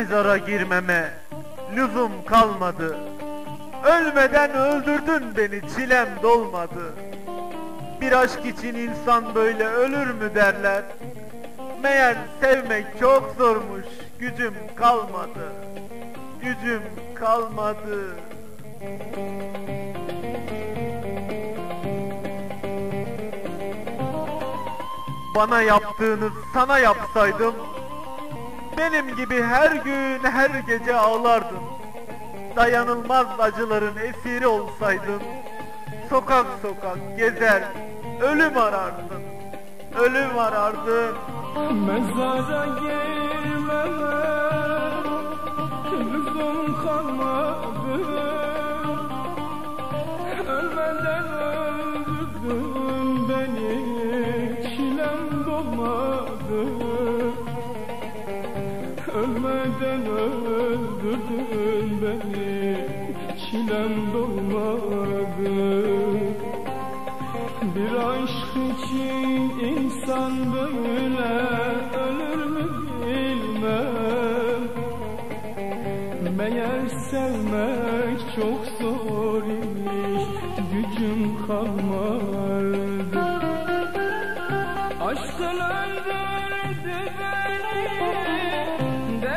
Mezara girmeme lüzum kalmadı. Ölmeden öldürdün beni çilem dolmadı. Bir aşk için insan böyle ölür mü derler. Meğer sevmek çok zormuş gücüm kalmadı. Gücüm kalmadı. Bana yaptığını sana yapsaydım benim gibi her gün her gece ağlardın. Dayanılmaz acıların esiri olsaydın sokak sokak gezer ölüm arardın. Ölüm arardın. Mezara girmeme lüzum kalmadı Ölmeden öldürdün beni çilem dolmadı Ölmeden öldürdün beni çilem dolmadı. Bir aşk için insan böyle ölür mü bilmem. Meğer sevmek çok zor imiş gücüm kalmadı. Aşkın öldürdü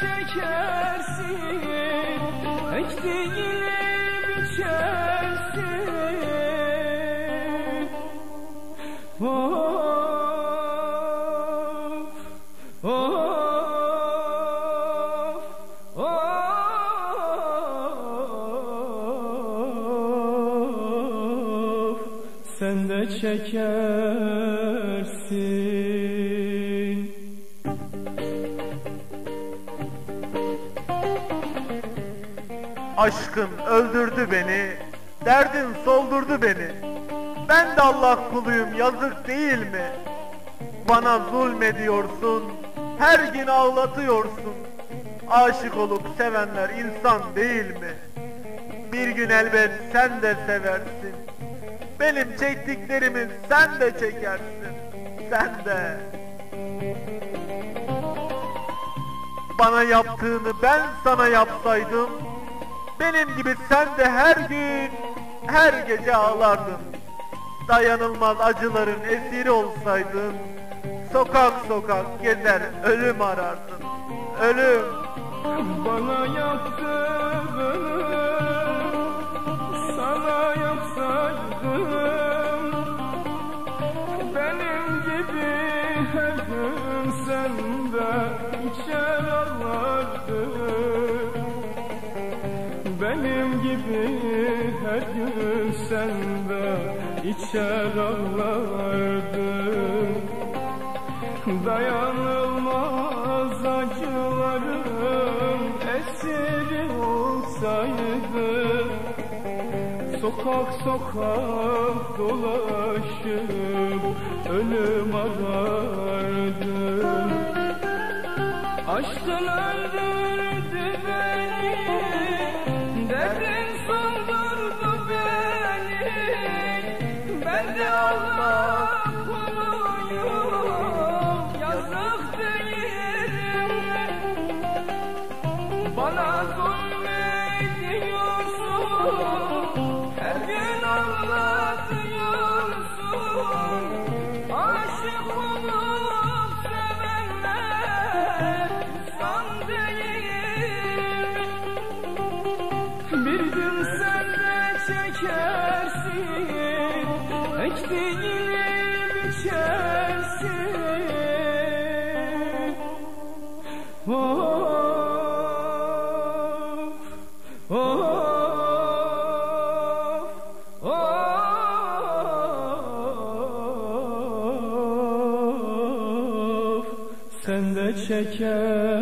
çekersin Ektiğini biçersin? Of, of, of. Sen de çekersin Aşkın öldürdü beni, derdin soldurdu beni. Ben de Allah kuluyum yazık değil mi? Bana zulmediyorsun, her gün ağlatıyorsun. Aşık olup sevenler insan değil mi? Bir gün elbet sen de seversin. Benim çektiklerimi sen de çekersin. Sen de. Bana yaptığını ben sana yapsaydım benim gibi sen de her gün her gece ağlardın. Dayanılmaz acıların esiri olsaydın sokak sokak gezer ölüm arardın. Ölüm. Bana yaptığını sana yapsaydım Benim gibi her gün sende içer sende içer ağlardın Dayanılmaz acıların esiri olsaydı Sokak sokak dolaşıp ölüm arardım Aşkın Bana zulmediyorsun Ektiğini biçersin Of, of, of sen de çekersin